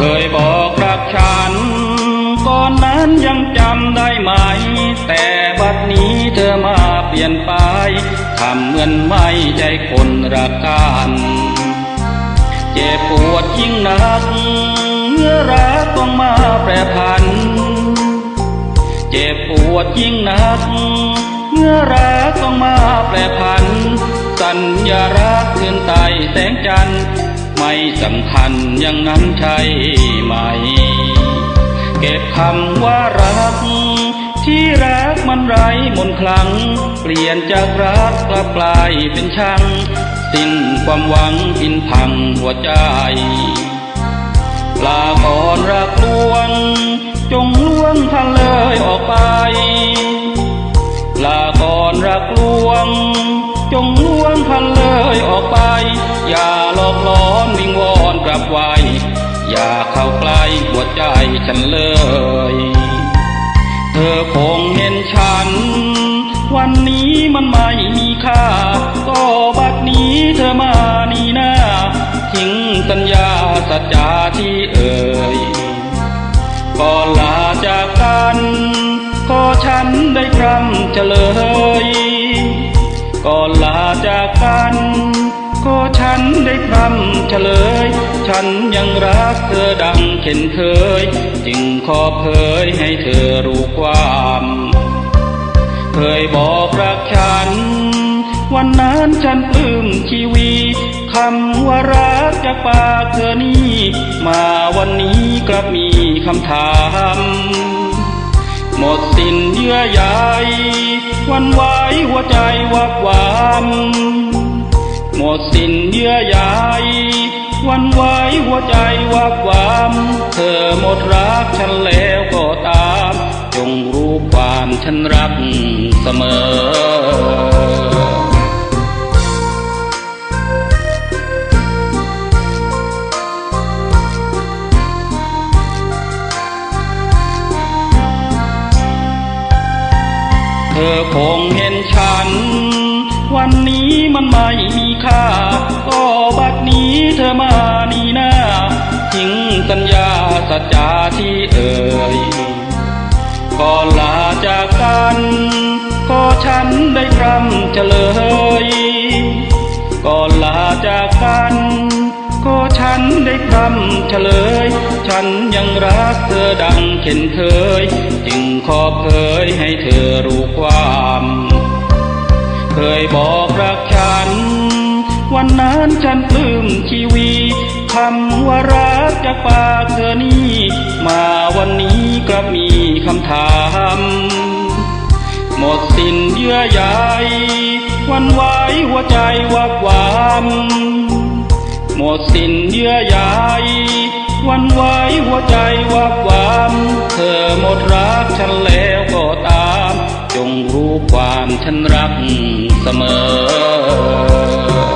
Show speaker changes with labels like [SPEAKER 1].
[SPEAKER 1] เคยบอกรักฉัน ก่อนนั้นยังจำได้ไหม แต่บัดนี้เธอมาเปลี่ยนไปทำเหมือนไม่ใจคนรักกันเจ็บปวดยิ่งนักเมื่อรักต้องมาแปรพัน เจ็บปวดยิ่งนักเมื่อรักต้องมาแปรพัน สัญญารักเงินไตแสงจันทร์ ไม่สำคัญอย่างนั้นใช่ไหม เก็บคำว่ารัก ที่รักมันไร้มนคลัง เปลี่ยนจากรักกลับกลายเป็นชัง สิ้นความหวังพินพังหัวใจลาก่อนรักลวง จงล่วงพันเลยออกไปลาก่อนรักล จงล่วงพันเลยออกไป อย่าหลอกหลอนวิงวอนกลับไว้อย่าเข้าใกล้หัวใจฉันเลย เธอคงเห็นฉัน วันนี้มันไม่มีค่า ก็บัดนี้เธอมานี่นาทิ้งสัญญาสัจจาที่เอ่ยก่อนลาจากกัน ขอฉันได้พรำเฉลย พรำเฉลย ฉันยังรักเธอดังเข็นเคย จึงขอเผยให้เธอรู้ความ เคยบอกรักฉัน วันนั้นฉันปลื้มชีวีคำว่ารักจากปากเธอนี้มาวันนี้กลับมีคำถามหมดสิ้นเยื่อใยวันไหวหัวใจวับวาม หมดสิ้นเยื่อใย ไหวหัวใจวับหวาม เธอหมดรักฉันแล้วก็ตาม จงรู้ความฉันรักเสมอเธอคงเห็นฉัน วันนี้มันไม่มีค่าก็บัดนี้ เธอมานี่นาทิ้งสัญญาสัจจาที่เอ่ยก่อนลาจากกันก็ฉันได้พรำเฉลยก่อนลาจากกันก็ฉันได้พรำเฉลย ฉันยังรักเธอดังเข็นเคย จึงขอเผยให้เธอรู้ความ เคยบอก วันนั้นฉันปลื้มชีวีคำว่ารักจากปากเธอนี้มาวันนี้กลับมีคำถาม หมดสิ้นเยื่อใยวันไหวหัวใจวับหวามหมดสิ้นเยื่อใยวันไหวหัวใจวับหวามเธอหมดรักฉันแล้วก็ตาม จงรู้ความฉันรักเสมอ